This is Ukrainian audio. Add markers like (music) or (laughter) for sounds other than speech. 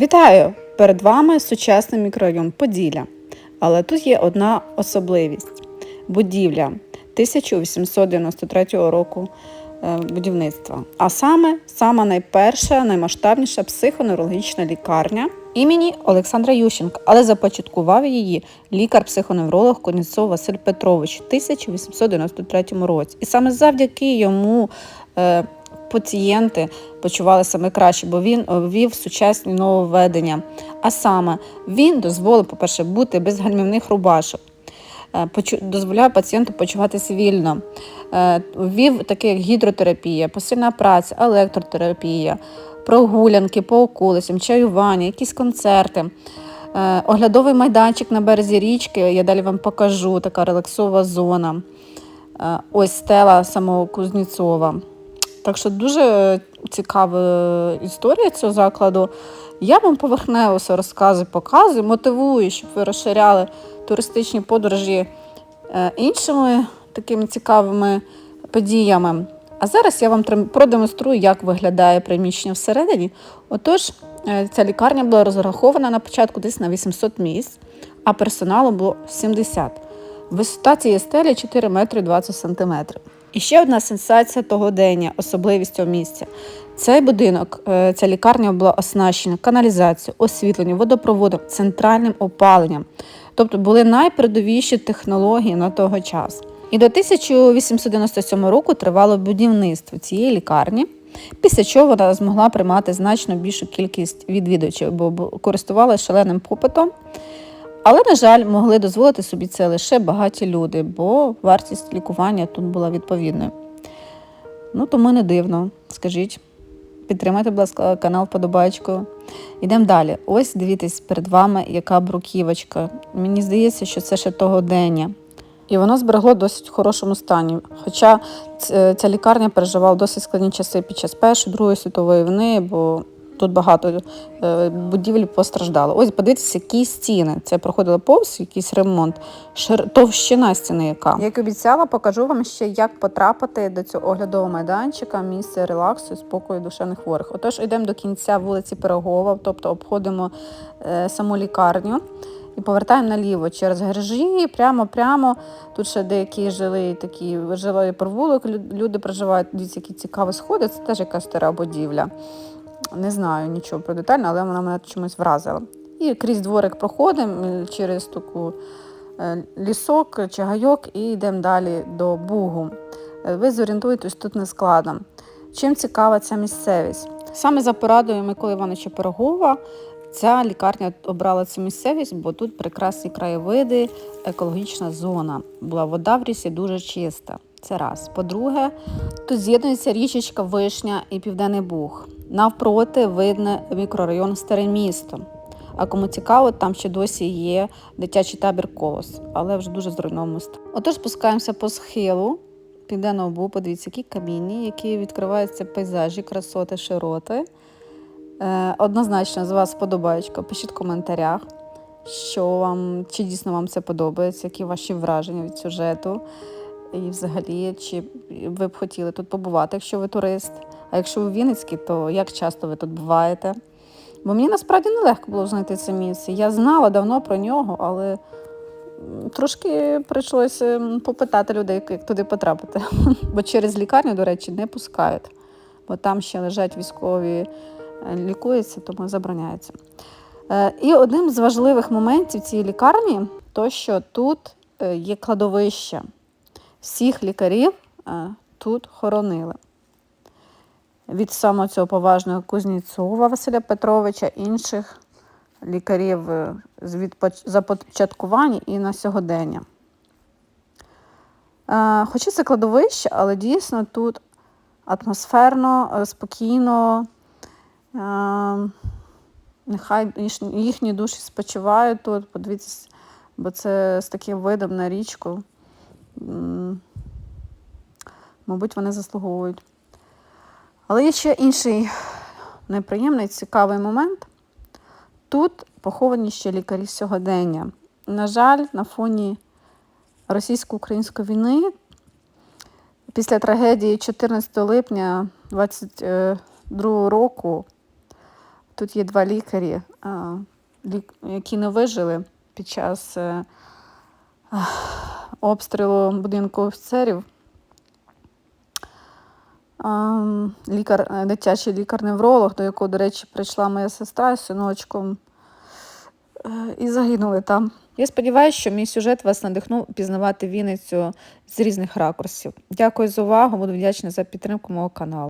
Вітаю! Перед вами сучасний мікрорайон Поділля. Але тут є одна особливість: будівля 1893 року е, будівництва. А саме сама найперша, наймасштабніша психоневрологічна лікарня імені Олександра Ющенка, але започаткував її лікар-психоневролог Коніцов Василь Петрович у 1893 році. І саме завдяки йому. Пацієнти почували саме краще, бо він е, ввів сучасні нововведення. А саме він дозволив, по-перше, бути без гальмівних рубашок, е, дозволяє пацієнту почуватися вільно. Е, Ввів таке як гідротерапія, посильна праця, електротерапія, прогулянки по околицям, чаювання, якісь концерти. Оглядовий майданчик на березі річки, я далі вам покажу, така релаксова зона. Ось стела самого Кузнєцова. Так що дуже цікава історія цього закладу. Я вам поверхнево все розказую, показую, мотивую, щоб ви розширяли туристичні подорожі е, іншими такими цікавими подіями. А зараз я вам продемонструю, як виглядає приміщення всередині. Отож, е, ця лікарня була розрахована на початку десь на 800 місць, а персоналу було 70. Висота цієї стелі 4 метри 20 сантиметрів. І ще одна сенсація того дня, особливість цього місця. Цей будинок, е, ця лікарня була оснащена каналізацією, освітленням, водопроводом, центральним опаленням. Тобто були найпередовіші технології на того часу. І до 1897 року тривало будівництво цієї лікарні, після чого вона змогла приймати значно більшу кількість відвідувачів, бо користувалася шаленим попитом. Але, на жаль, могли дозволити собі це лише багаті люди, бо вартість лікування тут була відповідною. Ну, тому не дивно, скажіть. Підтримайте, будь ласка, канал подобачкою. Йдемо далі. Ось дивіться перед вами, яка бруківочка. Мені здається, що це ще того дення. І воно зберегло досить в хорошому стані. Хоча ця лікарня переживала досить складні часи під час Першої, Другої світової війни, бо тут багато е, будівель постраждало. Ось подивіться, які стіни. Це проходило повз якийсь ремонт. Шир... Товщина стіни яка. Як обіцяла, покажу вам ще, як потрапити до цього оглядового майданчика, місце релаксу спокою душевних хворих. Отож, йдемо до кінця вулиці Пирогова, тобто обходимо е, саму лікарню. І повертаємо наліво через гаражі, прямо-прямо. Тут ще деякі жили такі жилий провулок, люди проживають. Дивіться, які цікаві сходи. Це теж якась стара будівля. Не знаю нічого про детально, але вона мене чомусь вразила. І крізь дворик проходимо через таку е, лісок чи гайок і йдемо далі до Бугу. Е, Ви зорієнтуєтесь тут не складно. Чим цікава ця місцевість? Саме за порадою Миколи Івановича Пирогова ця лікарня обрала цю місцевість, бо тут прекрасні краєвиди, екологічна зона. Була вода в рісі дуже чиста. Це раз. По-друге, тут з'єднується річечка Вишня і Південний Буг. Навпроти видно мікрорайон Старе місто. А кому цікаво, там ще досі є дитячий табір Колос, але вже дуже зруйнованому стані. Отож спускаємося по схилу Південного Бугу, подивіться, які камінні, які відкриваються пейзажі, красоти, широти. Е, однозначно з вас подобаєчка. Пишіть в коментарях, що вам, чи дійсно вам це подобається, які ваші враження від сюжету. І взагалі, чи ви б хотіли тут побувати, якщо ви турист. А якщо ви Вінницький, то як часто ви тут буваєте? Бо мені насправді нелегко було знайти це місце. Я знала давно про нього, але трошки прийшлося попитати людей, як туди потрапити. (laughs) Бо через лікарню, до речі, не пускають, бо там ще лежать військові, е, лікуються, тому забороняється. Е, І одним з важливих моментів цієї лікарні то, що тут е, є кладовище. Всіх лікарів е, тут хоронили. Від самого цього поважного Кузнєцова Василя Петровича, інших лікарів е, з відпоч- започаткування і на сьогодення. Е, Хоча це кладовище, але дійсно тут атмосферно, спокійно. Нехай їхні душі спочивають тут, подивіться, бо це з таким видом на річку. Мабуть, вони заслуговують. Але є ще інший неприємний, цікавий момент. Тут поховані ще лікарі сьогодення. На жаль, на фоні російсько-української війни, після трагедії 14 липня 2022 року, Тут є два лікарі, які не вижили під час е, обстрілу будинку офіцерів. Лікар, е, дитячий лікар-невролог, до якого, до речі, прийшла моя сестра з синочком, е, і загинули там. Я сподіваюся, що мій сюжет вас надихнув пізнавати Вінницю з різних ракурсів. Дякую за увагу, буду вдячна за підтримку мого каналу.